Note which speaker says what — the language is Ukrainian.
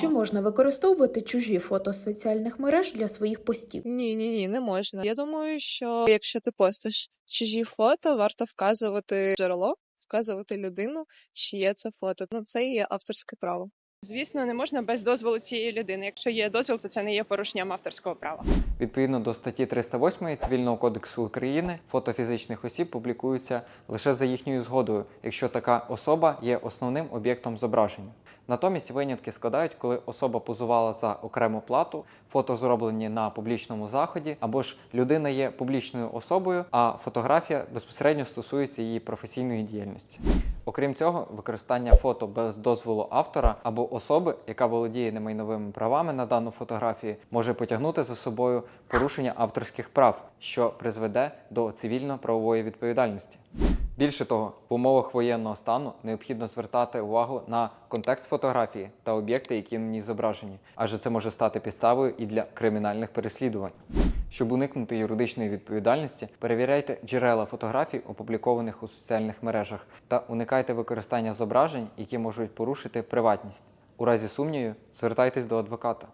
Speaker 1: Чи можна використовувати чужі фото з соціальних мереж для своїх постів?
Speaker 2: Ні, ні, ні, не можна. Я думаю, що якщо ти постиш чужі фото, варто вказувати джерело, вказувати людину, чиє це фото. Ну це є авторське право.
Speaker 3: Звісно, не можна без дозволу цієї людини. Якщо є дозвіл, то це не є порушенням авторського права.
Speaker 4: Відповідно до статті 308 Цивільного кодексу України, фото фізичних осіб публікуються лише за їхньою згодою, якщо така особа є основним об'єктом зображення. Натомість винятки складають, коли особа позувала за окрему плату, фото зроблені на публічному заході, або ж людина є публічною особою, а фотографія безпосередньо стосується її професійної діяльності. Окрім цього, використання фото без дозволу автора або особи, яка володіє немайновими правами на дану фотографію, може потягнути за собою порушення авторських прав, що призведе до цивільно-правової відповідальності. Більше того, в умовах воєнного стану необхідно звертати увагу на контекст фотографії та об'єкти, які на ній зображені, адже це може стати підставою і для кримінальних переслідувань. Щоб уникнути юридичної відповідальності, перевіряйте джерела фотографій, опублікованих у соціальних мережах, та уникайте використання зображень, які можуть порушити приватність. У разі сумнівів звертайтесь до адвоката.